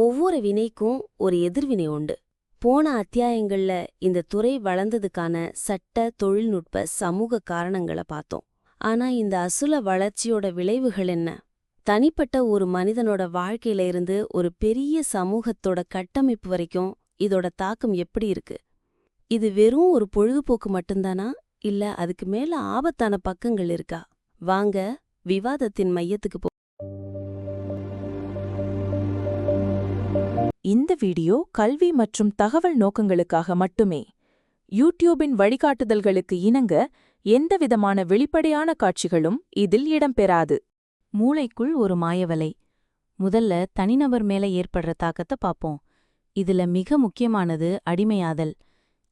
ஒவ்வொரு வினைக்கும் ஒரு எதிர்வினை உண்டு. போன அத்தியாயங்கள்ல இந்த துறை வளர்ந்ததுக்கான சட்ட தொழில்நுட்ப சமூக காரணங்கள பார்த்தோம். ஆனா இந்த அசுல வளர்ச்சியோட விளைவுகள் என்ன? தனிப்பட்ட ஒரு மனிதனோட வாழ்க்கையில இருந்து ஒரு பெரிய சமூகத்தோட கட்டமைப்பு வரைக்கும் இதோட தாக்கம் எப்படி இருக்கு? இது வெறும் ஒரு பொழுதுபோக்கு மட்டும்தானா? இல்ல அதுக்கு மேல ஆபத்தான பக்கங்கள் இருக்கா? வாங்க விவாதத்தின் மையத்துக்கு இந்த வீடியோ கல்வி மற்றும் தகவல் நோக்கங்களுக்காக மட்டுமே. யூடியூபின் வழிகாட்டுதல்களுக்கு இணங்க எந்தவிதமான வெளிப்படையான காட்சிகளும் இதில் இடம்பெறாது. மூளைக்குள் ஒரு மாயவலை. முதல்ல தனிநபர் மேல ஏற்படுற தாக்கத்தை பாப்போம். இதுல மிக முக்கியமானது அடிமையாதல்.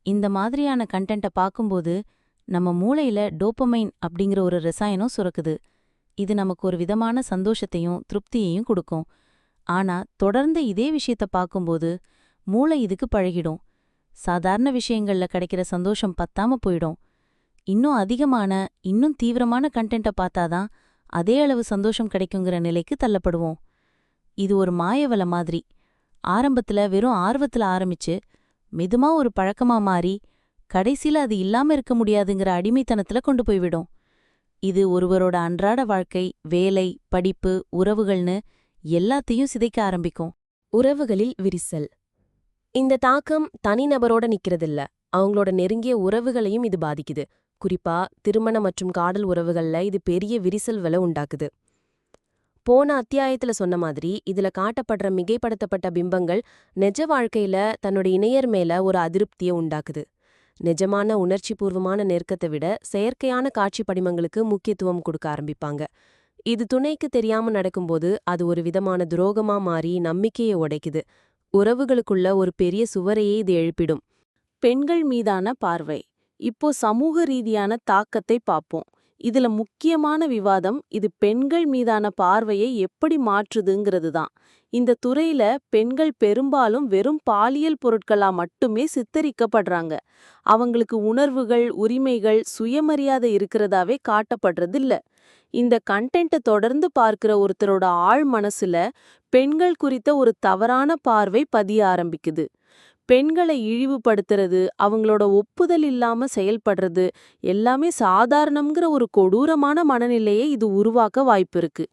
இந்த மாதிரியான கண்டென்ட்டை பார்க்கும்போது நம்ம மூளையில டோப்பமைன் அப்படிங்கிற ஒரு ரசாயனம் சுரக்குது. இது நமக்கு ஒரு விதமான சந்தோஷத்தையும் திருப்தியையும் கொடுக்கும். ஆனா தொடர்ந்து இதே விஷயத்த பார்க்கும்போது மூளை இதுக்கு பழகிடும். சாதாரண விஷயங்கள்ல கிடைக்கிற சந்தோஷம் பத்தாம போயிடும். இன்னும் அதிகமான இன்னும் தீவிரமான கண்டென்ட்டை பார்த்தாதான் அதே அளவு சந்தோஷம் கிடைக்குங்கிற நிலைக்கு தள்ளப்படுவோம். இது ஒரு மாயவல மாதிரி. ஆரம்பத்துல வெறும் ஆர்வத்துல ஆரம்பிச்சு மெதுமா ஒரு பழக்கமா மாறி கடைசில அது இல்லாம இருக்க முடியாதுங்கிற அடிமைத்தனத்துல கொண்டு போய்விடும் இது ஒருவரோட அன்றாட வாழ்க்கை வேலை படிப்பு உறவுகள்னு எல்லாத்தையும் சிதைக்க ஆரம்பிக்கும். உறவுகளில் விரிசல். இந்த தாக்கம் தனிநபரோட நிக்கிறதில்ல. அவங்களோட நெருங்கிய உறவுகளையும் இது பாதிக்குது. குறிப்பா திருமண மற்றும் காடல் உறவுகள்ல இது பெரிய விரிசல்களை உண்டாக்குது. போன அத்தியாயத்துல சொன்ன மாதிரி இதுல காட்டப்படுற மிகைப்படுத்தப்பட்ட பிம்பங்கள் நிஜ வாழ்க்கையில தன்னோட இணையர் மேல ஒரு அதிருப்தியை உண்டாக்குது. நிஜமான உணர்ச்சிபூர்வமான நெருக்கத்தை விட செயற்கையான காட்சி படிமங்களுக்கு முக்கியத்துவம் கொடுக்க ஆரம்பிப்பாங்க. இது துணைக்கு தெரியாம நடக்கும்போது அது ஒரு விதமான துரோகமா மாறி நம்பிக்கையை உடைக்குது. உறவுகளுக்குள்ள ஒரு பெரிய சுவரையே இது எழுப்பிடும். பெண்கள் மீதான பார்வை. இப்போ சமூக ரீதியான தாக்கத்தை பார்ப்போம். இதுல முக்கியமான விவாதம் இது பெண்கள் மீதான பார்வையை எப்படி மாற்றுதுங்கிறது தான் இந்த துறையில பெண்கள் பெரும்பாலும் வெறும் பாலியல் பொருட்களா மட்டுமே சித்தரிக்கப்படுறாங்க. அவங்களுக்கு உணர்வுகள் உரிமைகள் சுயமரியாதை இருக்கிறதாவே காட்டப்படுறதில்ல. இந்த கண்டென்ட்டை தொடர்ந்து பார்க்கிற ஒருத்தரோட ஆழ் மனசுல பெண்கள் குறித்த ஒரு தவறான பார்வை பதிய ஆரம்பிக்குது. பெண்களை இழிவுபடுத்துறது அவங்களோட ஒப்புதல் இல்லாம செயல்படுறது எல்லாமே சாதாரணம்ங்கிற ஒரு கொடூரமான மனநிலையை இது உருவாக்க வாய்ப்பிருக்கு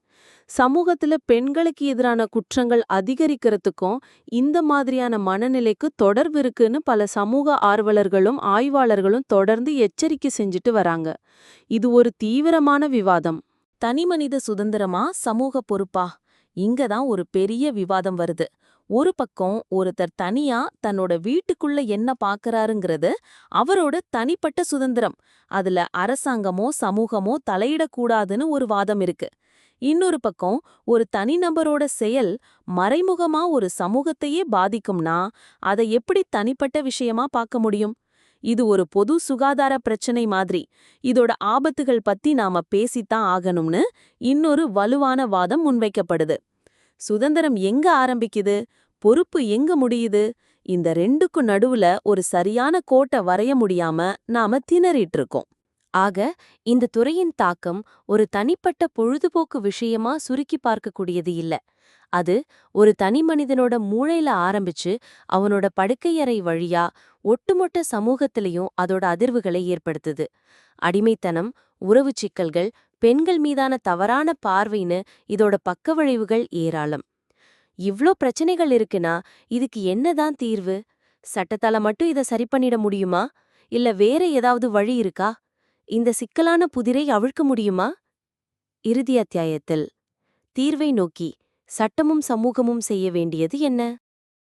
சமூகத்துல பெண்களுக்கு எதிரான குற்றங்கள் அதிகரிக்கிறதுக்கும் இந்த மாதிரியான மனநிலைக்கு தொடர்பு இருக்குன்னு பல சமூக ஆர்வலர்களும் ஆய்வாளர்களும் தொடர்ந்து எச்சரிக்கை செஞ்சுட்டு வராங்க. இது ஒரு தீவிரமான விவாதம். தனிமனித சுதந்திரமா? சமூக பொறுப்பா? இங்கதான் ஒரு பெரிய விவாதம் வருது. ஒரு பக்கம் ஒருத்தர் தனியா தன்னோட வீட்டுக்குள்ள என்ன பாக்குறாருங்கிறது அவரோட தனிப்பட்ட சுதந்திரம். அதுல அரசாங்கமோ சமூகமோ தலையிடக்கூடாதுன்னு ஒரு வாதம் இருக்கு. இன்னொரு பக்கம் ஒரு தனிநபரோட செயல் மறைமுகமா ஒரு சமூகத்தையே பாதிக்கும்னா அதை எப்படி தனிப்பட்ட விஷயமா பார்க்க முடியும்? இது ஒரு பொது சுகாதார பிரச்சனை மாதிரி. இதோட ஆபத்துகள் பத்தி நாம பேசித்தான் ஆகணும்னு இன்னொரு வலுவான வாதம் முன்வைக்கப்படுது. சுதந்திரம் எங்க ஆரம்பிக்குது? பொறுப்பு எங்க முடியுது? இந்த ரெண்டுக்கும் நடுவுல ஒரு சரியான கோட்டை வரைய முடியாம நாம திணறிட்டு இருக்கோம் ஆக இந்த துறையின் தாக்கம் ஒரு தனிப்பட்ட பொழுதுபோக்கு விஷயமா சுருக்கி பார்க்கக்கூடியது இல்ல. அது ஒரு தனி மனிதனோட மூளையில ஆரம்பிச்சு அவனோட படுக்கையறை வழியா ஒட்டுமொட்ட சமூகத்திலையும் அதோட அதிர்வுகளை ஏற்படுத்துது. அடிமைத்தனம் உறவு சிக்கல்கள் பெண்கள் மீதான தவறான பார்வைன்னு இதோட பக்க விளைவுகள் ஏராளம். இவ்ளோ பிரச்சனைகள் இருக்குன்னா இதுக்கு என்னதான் தீர்வு? சட்டத்தால மட்டும் இத சரி பண்ணிட முடியுமா? இல்ல வேற ஏதாவது வழி இருக்கா? இந்த சிக்கலான புதிரை அவிழ்க்க முடியுமா? இறுதி அத்தியாயத்தில். தீர்வை நோக்கி சட்டமும் சமூகமும் செய்ய வேண்டியது என்ன?